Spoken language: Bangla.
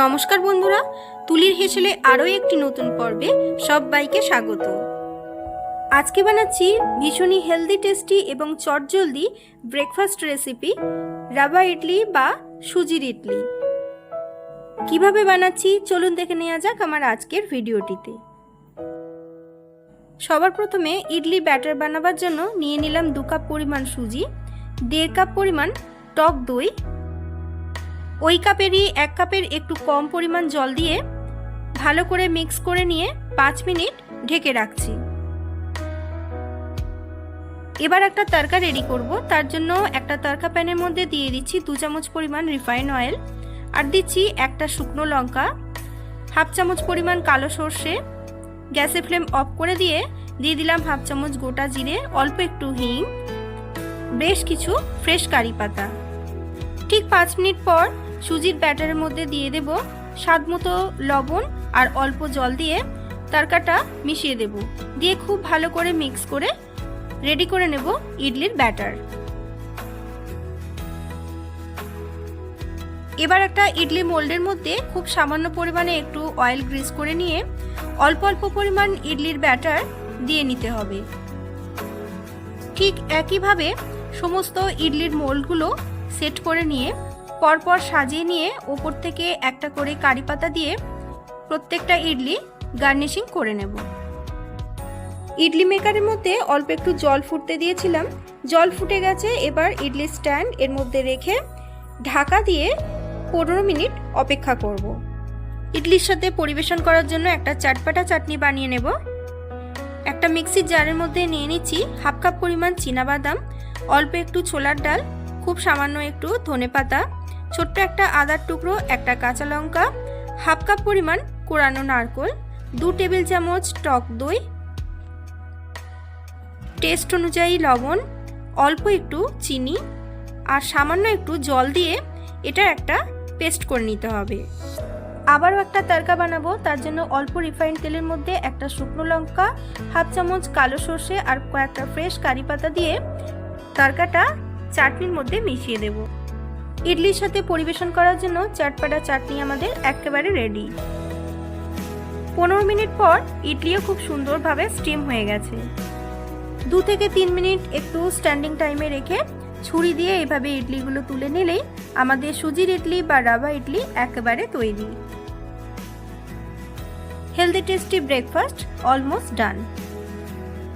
নমস্কার বন্ধুরা, তুলির হেসেলে আরও একটি নতুন পর্বে সবাইকে স্বাগত। আজকে বানাচ্ছি ভীষণই হেলদি টেস্টি এবং চটজলদি ব্রেকফাস্ট রেসিপি রাবা ইডলি বা সুজির ইডলি। কীভাবে বানাচ্ছি? চলুন দেখে নেওয়া যাক আমার আজকের ভিডিওটিতে। সবার প্রথমে ইডলি ব্যাটার বানাবার জন্য নিয়ে নিলাম দু কাপ পরিমাণ সুজি, দেড় কাপ পরিমাণ টক দই ওই কাপেরই এক কাপের একটু কম পরিমাণ জল দিয়ে ভালো করে মিক্স করে নিয়ে পাঁচ মিনিট ঢেকে রাখছি। এবার একটা তরকা রেডি করব। তার জন্য একটা তরকা প্যানের মধ্যে দিয়ে দিচ্ছি দু চামচ পরিমাণ রিফাইন অয়েল আর দিচ্ছি একটা শুকনো লঙ্কা, হাফ চামচ পরিমাণ কালো সর্ষে। গ্যাসের ফ্লেম অফ করে দিয়ে দিয়ে দিলাম হাফ চামচ গোটা জিরে, অল্প একটু হিং, বেশ কিছু ফ্রেশ কারি পাতা। ঠিক পাঁচ মিনিট পর সুজির ব্যাটারের মধ্যে দিয়ে দেব স্বাদ মতো লবণ আর অল্প জল দিয়ে তরকাটা মিশিয়ে দেব। দিয়ে খুব ভালো করে মিক্স করে রেডি করে নেব ইডলির ব্যাটার। এবার একটা ইডলি মোল্ডের মধ্যে খুব সামান্য পরিমাণে একটু অয়েল গ্রিস করে নিয়ে অল্প অল্প পরিমাণ ইডলির ব্যাটার দিয়ে নিতে হবে। ঠিক একইভাবে সমস্ত ইডলির মোল্ডগুলো সেট করে নিয়ে, পরপর সাজিয়ে নিয়ে ওপর থেকে একটা করে কারি পাতা দিয়ে প্রত্যেকটা ইডলি গার্নিশিং করে নেব। ইডলি মেকারের মধ্যে অল্প একটু জল ফুটতে দিয়েছিলাম। জল ফুটে গেছে, এবার ইডলি স্ট্যান্ড এর মধ্যে রেখে ঢাকা দিয়ে পনেরো মিনিট অপেক্ষা করব। ইডলির সাথে পরিবেশন করার জন্য একটা চাটপাটা চাটনি বানিয়ে নেব। একটা মিক্সির জারের মধ্যে নিয়ে নিচ্ছি হাফ কাপ পরিমাণ বাদাম অল্প একটু ছোলার ডাল খুব সামান্য একটু ধনে পাতা, ছোট্ট একটা আদার টুকরো, একটা কাঁচা লঙ্কা, হাফ কাপ পরিমাণ কোরানো নারকোল, দু টেবিল চামচ টক দই, টেস্ট অনুযায়ী লবণ, অল্প একটু চিনি আর সামান্য একটু জল দিয়ে এটা একটা পেস্ট করে নিতে হবে। আবারও একটা তরকা বানাবো, তার জন্য অল্প রিফাইন্ড তেলের মধ্যে একটা শুকনো লঙ্কা, হাফ চামচ কালো সর্ষে আর কয়েকটা ফ্রেশ কারি পাতা দিয়ে তরকাটা চাটনির মধ্যে মিশিয়ে দেব। ইডলির সাথে পরিবেশন করার জন্য চাটপাটা চাটনি আমাদের একেবারে রেডি পনেরো মিনিট পর ইডলিও খুব সুন্দরভাবে স্টিম হয়ে গেছে। দু থেকে তিন মিনিট একটু স্ট্যান্ডিং টাইমে রেখে ছুরি দিয়ে এইভাবে ইডলিগুলো তুলে নিলেই আমাদের সুজির ইডলি বা রাবা ইডলি একেবারে তৈরি। Healthy tasty breakfast almost done